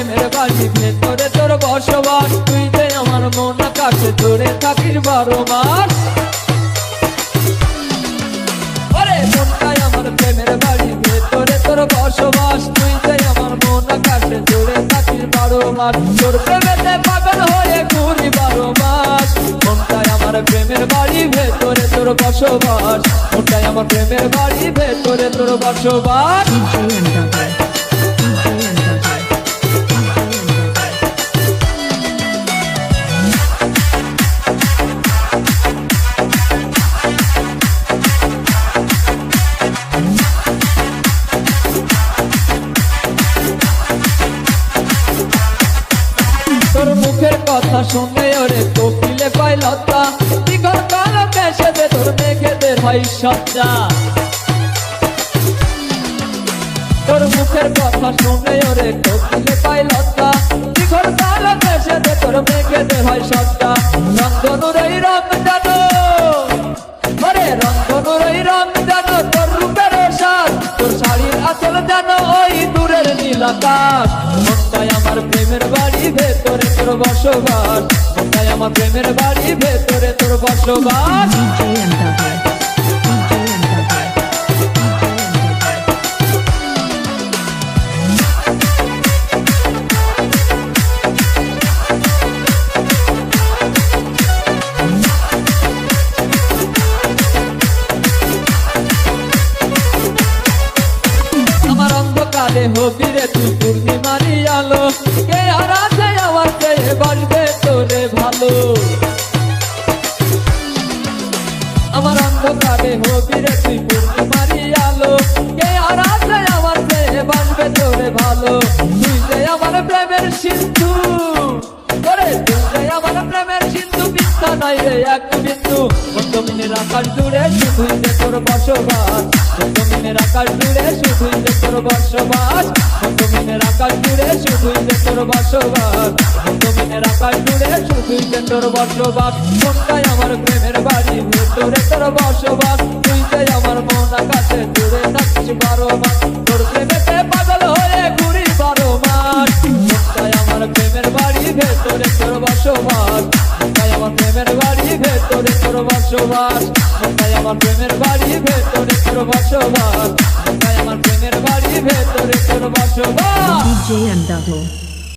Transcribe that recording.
প্রেমের বাড়ি ভেতরে তোর বসবাস। তুই যে আমার মন কাছে ধরে থাকিস বারো মাস। আমার প্রেমের বাড়ি ভেতরে তোর বসবাস। তুই যে আমার মন কাছে ধরে থাকিস বারো মাস। তোর প্রেমেতে পাগল হয়ে ঘুরি বারো মাস। মনটাই আমার প্রেমের বাড়ি ভেতরে তোর বসবাস। মনটাই আমার প্রেমের বাড়ি ভেতরে তোর বসবাস। কথা শুনে ওরে কোকিলে পাই লতা দিঘর কালো কেসে দে তোর মেঘেদের হয় সজ্জা। তোর মুখের কথা শুনে ওরে কোকিলে পাই লতা দিঘর কালো কেসে দে তোর মেঘেদের হয় সজ্জা। এই রং জানো, ওরে রঙ্গনুর এই রং জানো, তোর রূপের সাজ তোর শাড়ির আচল জানো, ওই দূরের নীল আকাশ। আমার প্রেমের বাড়ি ভেতরে তোর বসবাস। আমার প্রেমের বাড়ি ভেতরে তোর বসবাস? অন্ধকারে হবি রে তুই পূর্ণিমারি আলো। কে আর আছে আমার চেয়ে বাসবে তোরে ভালো। আমার অন্ধকারে হবি রে তুই পূর্ণিমারি আলো। কে আর আছে আমার চেয়ে বাসবে তোরে ভালো। তুই যে আমার প্রেমের সিন্ধু। করে তুই যে আমার প্রেমের সিন্ধু মিথ্যা নাই রে এক বিন্দু। জমিনের আকাশ জুড়ে শুধুই যে তোর বসবাস। আকাশ জুড়ে শুধুই যে তোর বসবাস। জমিনের আকাশ জুড়ে শুধুই যে তোর বসবাস। জমিনের আকাশ জুড়ে শুধুই যে তোর বসবাস। কোনটাই আমার প্রেমের বাড়ি, ভেতরে তোর বসবাস। তুই আমার মন আকাশে ভেতরে তোর বসবাস। তাই আমার প্রেমের বাড়ি, ভেতরে তোর বসবাস। তাই আমার প্রেমের বাড়ি, ভেতরে তোর বসবাস.